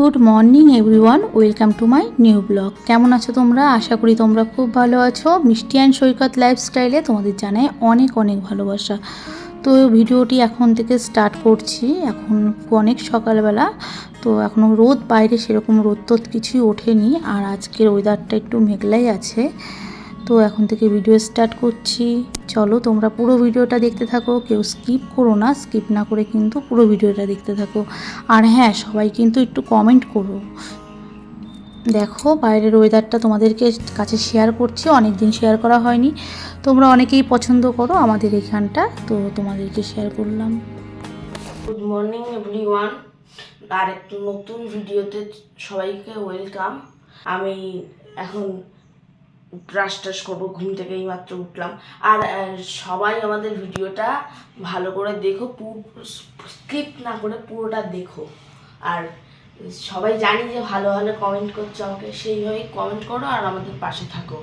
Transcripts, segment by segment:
Good morning everyone, welcome to my new blog. কেমন আছো তোমরা? আশা করি তোমরা খুব ভালো আছো। মিষ্টি অ্যান্ড সৈকত লাইফস্টাইলে তোমাদের জানাই অনেক অনেক ভালোবাসা। তো ভিডিওটি এখন থেকে স্টার্ট করছি। এখন অনেক সকালবেলা, তো এখনও রোদ বাইরে সেরকম রোদ তোদ কিছুই ওঠেনি। আর আজকের ওয়েদারটা একটু মেঘলাই আছে। তো এখন থেকে ভিডিও স্টার্ট করছি। চলো তোমরা পুরো ভিডিওটা দেখতে থাকো, কেউ স্কিপ করো না স্কিপ না করে কিন্তু পুরো ভিডিওটা দেখতে থাকো। আর হ্যাঁ সবাই কিন্তু একটু কমেন্ট করো। দেখো, বাইরের ওয়েদারটা তোমাদেরকে কাছে শেয়ার করছি অনেক দিন শেয়ার করা হয়নি। তোমরা অনেকেই পছন্দ করো আমাদের এখানটা, তো তোমাদেরকে শেয়ার করলাম। গুড মর্নিং এভরিওয়ান আর একটু নতুন ভিডিওতে সবাইকে ওয়েলকাম আমি এখন ব্রাশ টাশ করব, ঘুম থেকে এই মাত্র উঠলাম। আর সবাই আমাদের ভিডিওটা ভালো করে দেখো স্কিপ না করে পুরোটা দেখো। আর সবাই জানি যে ভালো ভালো কমেন্ট করছ আমাকে, সেইভাবেই কমেন্ট করো আর আমাদের পাশে থাকো।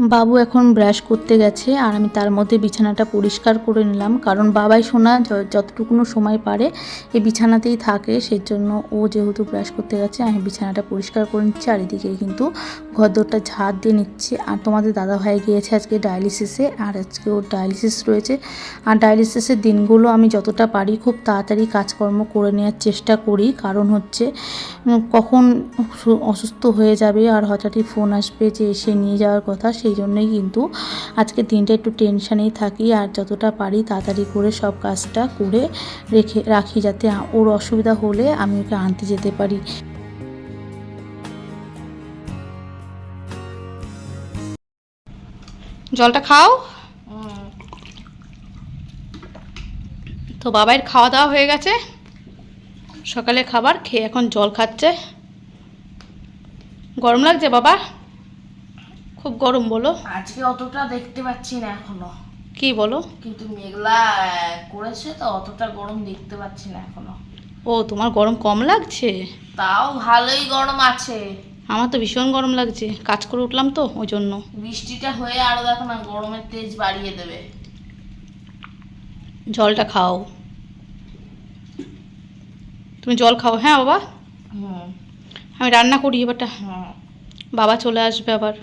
বাবু এখন ব্রাশ করতে গেছে আর আমি তার মধ্যে বিছানাটা পরিষ্কার করে নিলাম। কারণ বাবাই শোনা যতটুকুনো সময় পারে এই বিছানাতেই থাকে সেই জন্য ও যেহেতু ব্রাশ করতে গেছে, আমি বিছানাটা পরিষ্কার করে নিচ্ছি। আর এদিকে কিন্তু ঘরদোরটা ঝাড় দিয়ে নিচ্ছে। আর তোমাদের দাদা ভাই গিয়েছে আজকে ডায়ালিসিসে আর আজকে ওর ডায়ালিসিস রয়েছে। আর ডায়ালিসিসের দিনগুলো আমি যতটা পারি খুব তাড়াতাড়ি কাজকর্ম করে নেওয়ার চেষ্টা করি। কারণ হচ্ছে কখন অসু- অসুস্থ হয়ে যাবে আর হঠাৎই ফোন আসবে যে এসে নিয়ে যাওয়ার কথা সেই জন্যই কিন্তু আজকের দিনটা একটু টেনশানেই থাকি আর যতটা পারি তাড়াতাড়ি করে সব কাজটা করে রেখে, রাখি যাতে ওর অসুবিধা হলে আমি ওকে আনতে যেতে পারি। জলটা খাও। তো বাবাইয়ের খাওয়া দাওয়া হয়ে গেছে। সকালে খাবার খেয়ে এখন জল খাচ্ছে। গরম লাগছে বাবা? খুব গরম বলো। আজকে অতটা দেখতে পাচ্ছি না এখনও। কি বলো? কিন্তু মেঘলা করেছে তো অতটা গরম দেখতে পাচ্ছি না এখনও। ও তোমার গরম কম লাগছে? তাও ভালোই গরম আছে। আমার তো ভীষণ গরম লাগছে। কাজ করে উঠলাম তো ওই জন্য। বৃষ্টিটা হয়ে আরও দেখো না গরমের তেজ বাড়িয়ে দেবে। জলটা খাও। তুমি জল খাও হ্যাঁ বাবা? হুম। আমি রান্না করি এবারটা। বাবা চলে আসবে আবার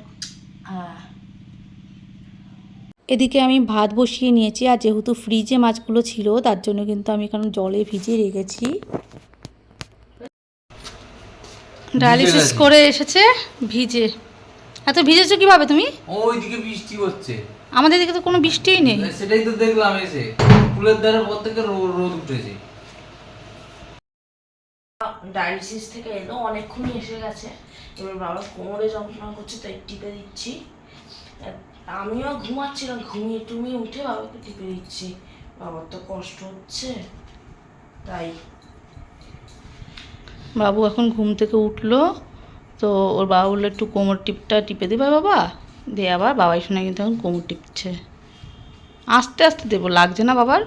হ্যাঁ এদিকে আমি ভাত বসিয়ে নিয়েছি আর যেহেতু ফ্রিজে মাছগুলো ছিল তার জন্য কিন্তু আমি এখানে জলে ভিজিয়ে রেখেছি। ডায়ালিসিস করে এসেছে ভিজে। এত ভিজেছো কীভাবে তুমি? ওইদিকে বৃষ্টি হচ্ছে। আমাদের দিকে তো কোনো বৃষ্টিই নেই। সেটাই তো দেখলাম এসে। ফুলের দ্বারা পর থেকে রো- রোদ উঠেছে। ডায়ালিসিস থেকে এলো অনেকক্ষণই এসে গেছে। এবার বাবা কোমরে যন্ত্রণা করছে তাই টিপে দিচ্ছি। আমিও ঘুমাচ্ছিলাম ঘুমিয়ে টুমিয়ে উঠে বাবাকে টিপে দিচ্ছি। বাবার তো কষ্ট হচ্ছে তাই। বাবু এখন ঘুম থেকে উঠল তো ওর বাবা বলল একটু কোমর টিপটা টিপে দেবে বাবা। দিয়ে আবার বাবাই শুনে কিন্তু এখন কোমর টিপছে। আস্তে আস্তে দেবো লাগছে না বাবার?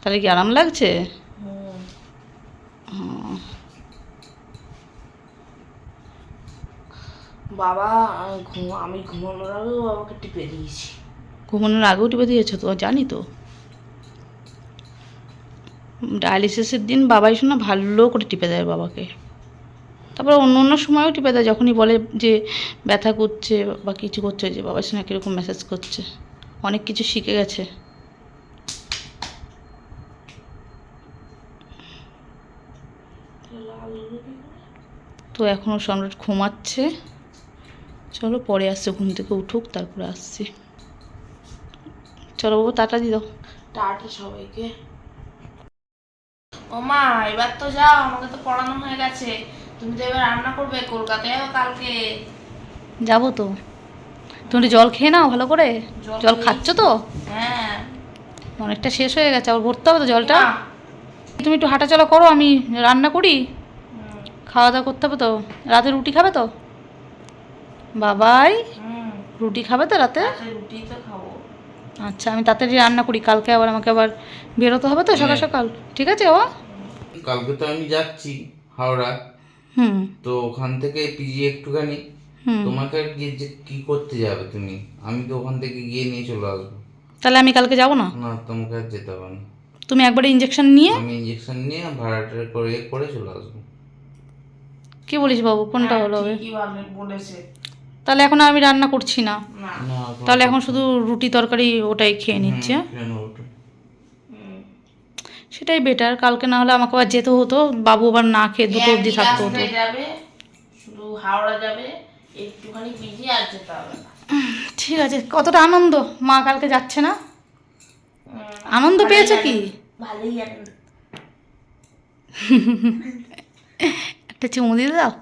তাহলে কি আরাম লাগছে হুম হুম, বাবা ঘুম, আমি ঘুমানোর আগেও বাবাকে টিপে দিয়েছি। ঘুমানোর আগেও টিপে দিয়েছ তো, জানি তো। ডায়ালিসিসের দিন বাবাই শোনা ভালো করে টিপে দেয় বাবাকে। তারপরে অন্য অন্য সময়ও টিপে দেয়, যখনই বলে যে ব্যথা করছে বা কিছু করছে, যে বাবার সঙ্গে কীরকম মেসেজ করছে। অনেক কিছু শিখে গেছে। তো এখনও সম্রাট ঘুমাচ্ছে। চলো পরে আসছে ঘুম থেকে উঠুক তারপরে আসছি। চলো বাবা টাটা দিয়ে দাও। টাটা সবাইকে। ও মা এবার তো যাও আমাকে তো পড়ানো হয়ে গেছে। তুমি তো এবার রান্না করবে কলকাতায় কালকে। যাব তো। তুমি জল খেয়ে নাও ভালো করে। জল জল খাচ্ছ তো? হ্যাঁ। অনেকটা শেষ হয়ে গেছে আবার ভরতে হবে তো জলটা। তুমি একটু হাঁটাচলা করো আমি রান্না করি। খাওয়া দাওয়া করতে হবে তো। রাতে রুটি খাবে তো? বাবাই রুটি খাবে তো রাতে? রাতে রুটি তো খাব। আচ্ছা আমি তাড়াতাড়ি রান্না করি কালকে আবার আমাকে আবার বেরোতে হবে তো সকাল সকাল। ঠিক আছে ও কালকে তো আমি যাচ্ছি হাওড়া। হুম। তো ওখান থেকে পিজি একটুখানি। হুম। তোমাকে আর গিয়ে যে কি করতে যাবে তুমি? আমি তো ওখান থেকে গিয়ে নিয়ে চলে আসব। তাহলে আমি কালকে যাব না? না তোমাকে আর যেতে হবে না। তুমি একবারে ইঞ্জেকশন নিয়ে? আমি ইঞ্জেকশন নিয়ে ভাড়াটা করে করে চলে আসব। কি বলিস বাবু কোনটা ভালো হবে কি বলেছে। তাহলে এখন আমি রান্না করছি না। তাহলে এখন শুধু রুটি তরকারি ওটাই খেয়ে নিচ্ছে। হ্যাঁ? সেটাই বেটার কালকে না হলে আমাকে আবার যেতে হতো বাবু আবার না খেয়ে দুটো অবধি একই থাকতে হতো। শুধু হাওড়া যাবে একটুখানি বিজি আর যেতে হবে ঠিক আছে কতটা আনন্দ? মা কালকে যাচ্ছে না? আনন্দ পেয়েছ কি? ভালোই আনন্দ একটা চুমু দিয়ে দাও।